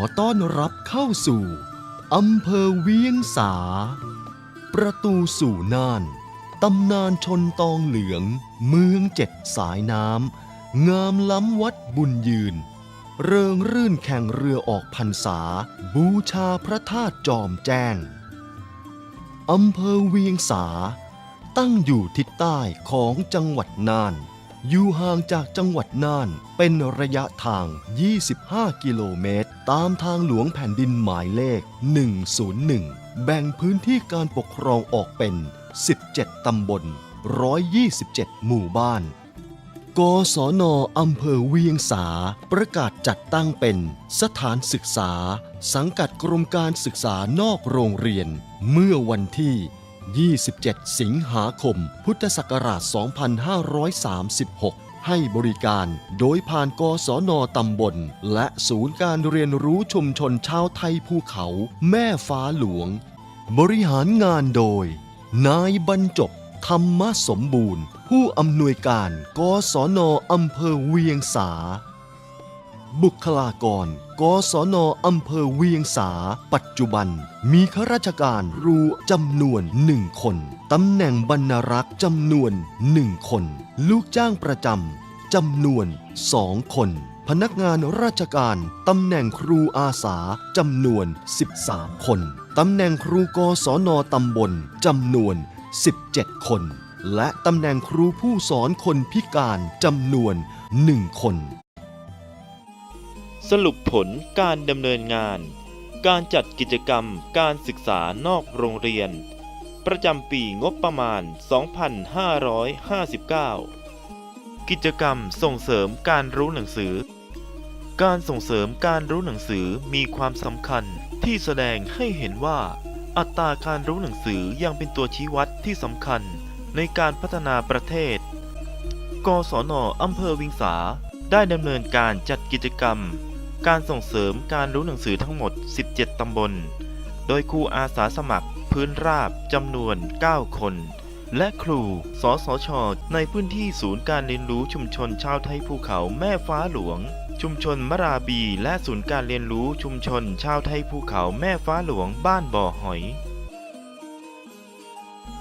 อต้อนรับเข้าสู่อำเภอเวียงสา ประตูสู่น่าน ตำนานชนตองเหลือง เมืองเจ็ดสายน้ำ งามล้ำวัดบุญยืน เริงรื่นแข่งเรือออกพรรษา บูชาพระธาตุจอมแจ้ง อำเภอเวียงสา ตั้งอยู่ทิศใต้ของจังหวัดน่าน อยู่ห่างจากจังหวัดน่านเป็นระยะทาง 25 กิโลเมตร ตามทางหลวงแผ่นดินหมายเลข 101 แบ่งพื้นที่การปกครองออกเป็น 17 ตำบล 127 หมู่บ้าน กศนอำเภอเวียงสา ประกาศจัดตั้งเป็นสถานศึกษา สังกัดกรมการศึกษานอกโรงเรียน เมื่อวันที่ 27 สิงหาคม พุทธศักราช 2536 ให้บริการโดยผ่านกศนตำบล และศูนย์การเรียนรู้ชุมชนชาวไทยภูเขา แม่ฟ้าหลวง บริหารงานโดย นายบรรจบธรรมสมบูรณ์ ผู้อำนวยการกศนอำเภอเวียงสา บุคลากร กศนอำเภอเวียงสา ปัจจุบัน มีข้าราชการรูจำนวนหนึ่งคน ตำแหน่งบรรณรักษ์จำนวนหนึ่งคน ลูกจ้างประจำจำนวนสองคน พนักงานราชการ ตำแหน่งครูอาสาจำนวน 13 คน ตำแหน่งครูกศนตำบลจำนวน 17 คน และตำแหน่งครูผู้สอนคนพิการจำนวน 1 คน สรุปผลการดำเนินงาน การจัดกิจกรรมการศึกษานอกโรงเรียน ประจำปีงบประมาณ 2559 กิจกรรมส่งเสริมการรู้หนังสือ การส่งเสริมการรู้หนังสือมีความสำคัญที่แสดงให้เห็นว่า อัตราการรู้หนังสือยังเป็นตัวชี้วัดที่สำคัญในการพัฒนาประเทศ กศนอำเภอวิงสาได้ดำเนินการจัดกิจกรรม การส่งเสริมการรู้หนังสือทั้งหมด 17 ตำบล โดยครูอาสาสมัคร พื้นราบจำนวน 9 คน และครู สสช ในพื้นที่ศูนย์การเรียนรู้ชุมชนชาวไทยภูเขาแม่ฟ้าหลวง ชุมชนมราบี และศูนย์การเรียนรู้ชุมชนชาวไทยภูเขาแม่ฟ้าหลวงบ้านบ่อหอย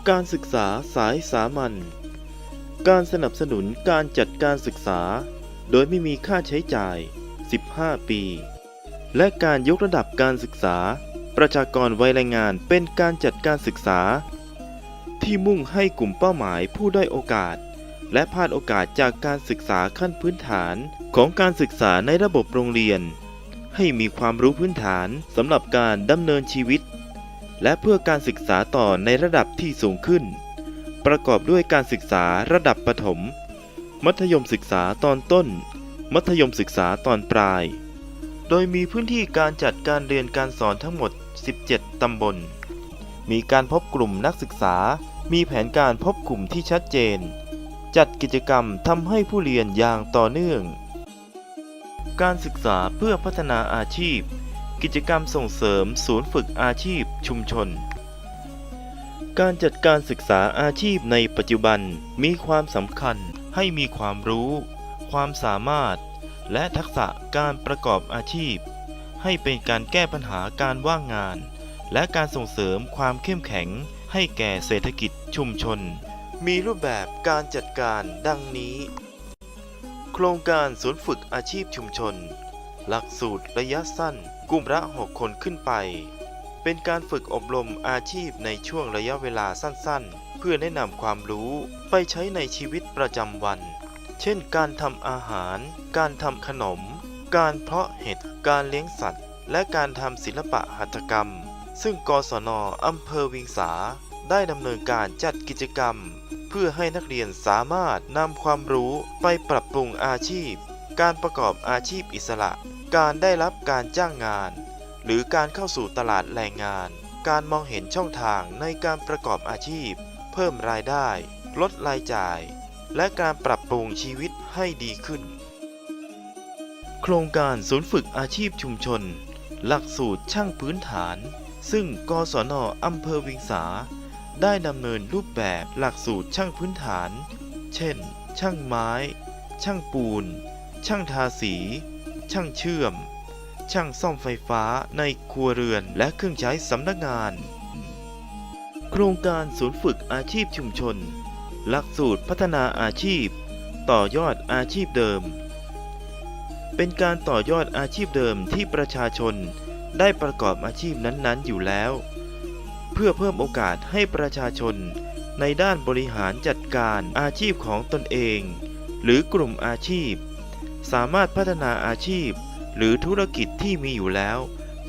การศึกษาสายสามัญ การสนับสนุนการจัดการศึกษา โดยไม่มีค่าใช้จ่าย 15 ปี และการยกระดับการศึกษา ประชากรวัยแรงงานเป็นการจัดการศึกษา ที่มุ่งให้กลุ่มเป้าหมายผู้ได้อยโอกาส และพลาดโอกาสจากการศึกษาขั้นพื้นฐานของการศึกษาในระบบโรงเรียน ให้มีความรู้พื้นฐานสำหรับการดำเนินชีวิต และเพื่อการศึกษาต่อในระดับที่สูงขึ้น ประกอบด้วยการศึกษาระดับประถม มัธยมศึกษาตอนต้น มัธยมศึกษาตอนปลาย โดยมีพื้นที่การจัดการเรียนการสอนทั้งหมด 17 ตำบล มีการพบกลุ่มนักศึกษา มีแผนการพบกลุ่มที่ชัดเจน จัดกิจกรรมทำให้ผู้เรียนอย่างต่อเนื่อง การศึกษาเพื่อพัฒนาอาชีพ กิจกรรมส่งเสริมศูนย์ฝึกอาชีพชุมชนการจัดการศึกษาอาชีพในปัจจุบันมีความสำคัญให้มีความรู้ ความสามารถ และทักษะการประกอบอาชีพ ให้เป็นการแก้ปัญหาการว่างงาน และการส่งเสริมความเข้มแข็งให้แก่เศรษฐกิจชุมชน มีรูปแบบการจัดการดังนี้ โครงการศูนย์ฝึกอาชีพชุมชน หลักสูตรระยะสั้นกลุ่มละ6คนขึ้นไป เป็นการฝึกอบรมอาชีพในช่วงระยะเวลาสั้นๆ เพื่อแนะนำความรู้ไปใช้ในชีวิตประจำวัน เช่น การทำอาหาร การทำขนม การเพาะเห็ด การเลี้ยงสัตว์ และการทำศิลปะหัตถกรรม ซึ่งกศนอำเภอวิงสา ได้ดำเนินการจัดกิจกรรม เพื่อให้นักเรียนสามารถนำความรู้ไปปรับปรุงอาชีพ การประกอบอาชีพอิสระ การได้รับการจ้างงาน หรือการเข้าสู่ตลาดแรงงาน การมองเห็นช่องทางในการประกอบอาชีพ เพิ่มรายได้ ลดรายจ่าย และการปรับปรุงชีวิตให้ดีขึ้น โครงการศูนย์ฝึกอาชีพชุมชน หลักสูตรช่างพื้นฐาน ซึ่งกศนอำเภอวิงสา ได้ดำเนินรูปแบบหลักสูตรช่างพื้นฐาน เช่น ช่างไม้ ช่างปูน ช่างทาสี ช่างเชื่อม ช่างซ่อมไฟฟ้าในครัวเรือนและเครื่องใช้สำนักงาน โครงการศูนย์ฝึกอาชีพชุมชน หลักสูตรพัฒนาอาชีพ ต่อยอดอาชีพเดิม เป็นการต่อยอดอาชีพเดิมที่ประชาชนได้ประกอบอาชีพนั้นๆ อยู่แล้ว เพื่อเพิ่มโอกาสให้ประชาชนในด้านบริหารจัดการอาชีพของตนเอง หรือกลุ่มอาชีพ สามารถพัฒนาอาชีพ หรือธุรกิจที่มีอยู่แล้ว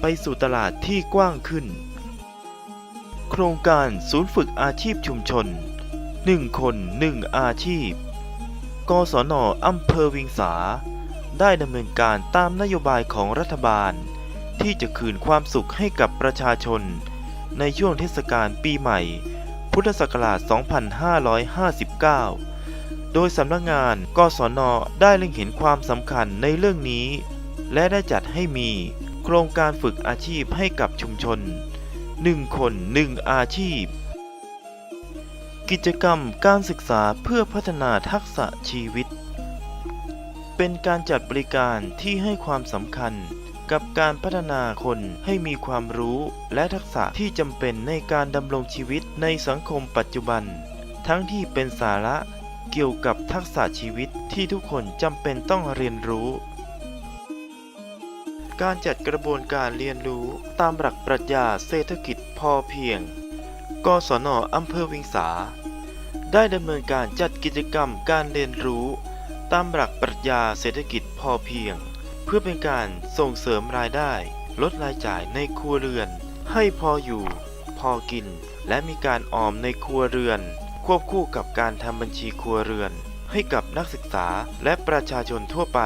ไปสู่ตลาดที่กว้างขึ้น โครงการศูนย์ฝึกอาชีพชุมชน 1คน1อาชีพ กศนอำเภอวิงสา ได้ดำเนินการตามนโยบายของรัฐบาล ที่จะคืนความสุขให้กับประชาชน ในช่วงเทศกาลปีใหม่ พุทธศักราช 2559 โดยสำนักงานกศนได้เล็งเห็นความสำคัญในเรื่องนี้ และได้จัดให้มีโครงการฝึกอาชีพให้กับชุมชน 1 คน 1 อาชีพ กิจกรรมการศึกษาเพื่อพัฒนาทักษะชีวิต เป็นการจัดบริการที่ให้ความสำคัญกับการพัฒนาคนให้มีความรู้และทักษะที่จำเป็นในการดำรงชีวิตในสังคมปัจจุบัน ทั้งที่เป็นสาระเกี่ยวกับทักษะชีวิตที่ทุกคนจำเป็นต้องเรียนรู้ การจัดกระบวนการเรียนรู้ตามหลักปรัชญาเศรษฐกิจพอเพียง กศนอำเภอวิงสา ได้ดำเนินการจัดกิจกรรมการเรียนรู้ ตามหลักปรัชญาเศรษฐกิจพอเพียง เพื่อเป็นการส่งเสริมรายได้ ลดรายจ่ายในครัวเรือน ให้พออยู่ พอกิน และมีการออมในครัวเรือน ควบคู่กับการทำบัญชีครัวเรือน ให้กับนักศึกษาและประชาชนทั่วไป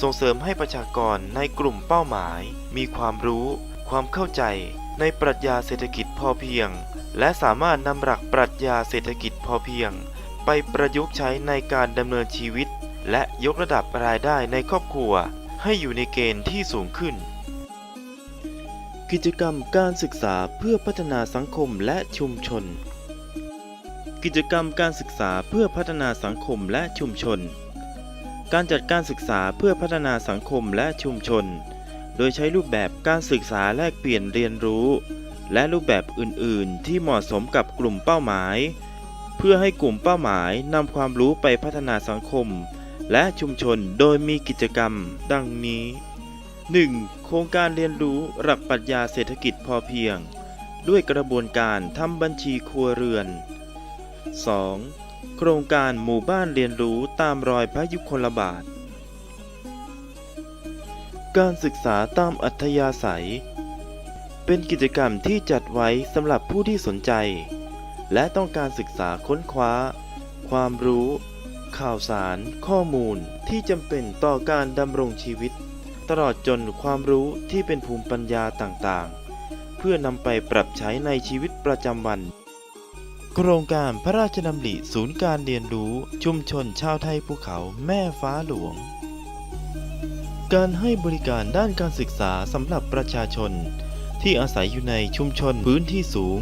ส่งเสริมให้ประชากรในกลุ่มเป้าหมาย มีความรู้ ความเข้าใจ ในปรัชญาเศรษฐกิจพอเพียง และสามารถนำหลักปรัชญาเศรษฐกิจพอเพียง ไปประยุกต์ใช้ในการดำเนินชีวิต และยกระดับรายได้ในครอบครัว ให้อยู่ในเกณฑ์ที่สูงขึ้น กิจกรรมการศึกษาเพื่อพัฒนาสังคมและชุมชน กิจกรรมการศึกษาเพื่อพัฒนาสังคมและชุมชน การจัดการศึกษาเพื่อพัฒนาสังคมและชุมชน โดยใช้รูปแบบการศึกษาแลกเปลี่ยนเรียนรู้ และรูปแบบอื่น ๆ ที่เหมาะสมกับกลุ่มเป้าหมาย เพื่อให้กลุ่มเป้าหมายนำความรู้ไปพัฒนาสังคม และชุมชนโดยมีกิจกรรม ดังนี้ 1. โครงการเรียนรู้หลักปรัชญาเศรษฐกิจพอเพียง ด้วยกระบวนการทำบัญชีครัวเรือน 2. โครงการหมู่บ้านเรียนรู้ตามรอยพระยุคลบาท การศึกษาตามอัธยาศัย เป็นกิจกรรมที่จัดไว้สำหรับผู้ที่สนใจ และต้องการศึกษาค้นคว้า ความรู้ ข่าวสาร ข้อมูลที่จำเป็นต่อการดำรงชีวิต ตลอดจนความรู้ที่เป็นภูมิปัญญาต่างๆ เพื่อนำไปปรับใช้ในชีวิตประจำวัน โครงการพระราชดำริศูนย์การเรียนรู้ชุมชนชาวไทยภูเขาแม่ฟ้าหลวง การให้บริการด้านการศึกษาสำหรับประชาชน ที่อาศัยอยู่ในชุมชนพื้นที่สูง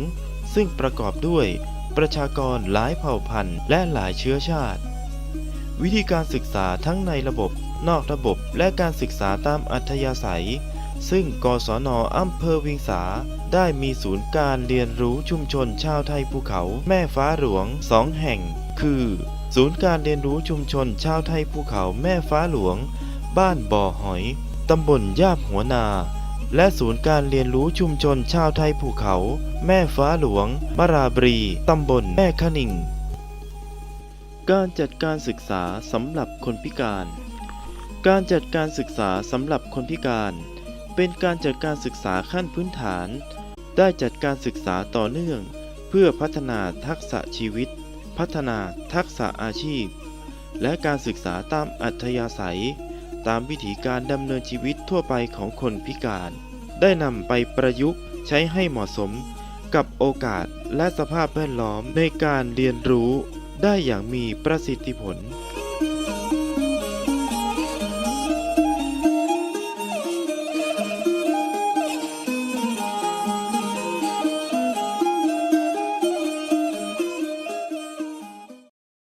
ซึ่งประกอบด้วยประชากรหลายเผ่าพันธุ์และหลายเชื้อชาติ วิธีการศึกษาทั้งในระบบ นอกระบบและการศึกษาตามอัธยาศัย ซึ่งกศนอำเภอวิงสาได้มีศูนย์การเรียนรู้ชุมชนชาวไทยภูเขาแม่ฟ้าหลวงสองแห่ง คือ ศูนย์การเรียนรู้ชุมชนชาวไทยภูเขาแม่ฟ้าหลวง บ้านบ่อหอย ตำบลยาบหัวนา และศูนย์การเรียนรู้ชุมชนชาวไทยภูเขา แม่ฟ้าหลวง มราบรี ตำบลแม่ขนิงการจัดการศึกษาสำหรับคนพิการ การจัดการศึกษาสำหรับคนพิการ เป็นการจัดการศึกษาขั้นพื้นฐาน ได้จัดการศึกษาต่อเนื่อง เพื่อพัฒนาทักษะชีวิต พัฒนาทักษะอาชีพ และการศึกษาตามอัธยาศัย ตามวิถีการดำเนินชีวิตทั่วไปของคนพิการ ได้นำไปประยุกต์ใช้ให้เหมาะสม กับโอกาสและสภาพแวดล้อมในการเรียนรู้ได้อย่างมีประสิทธิผล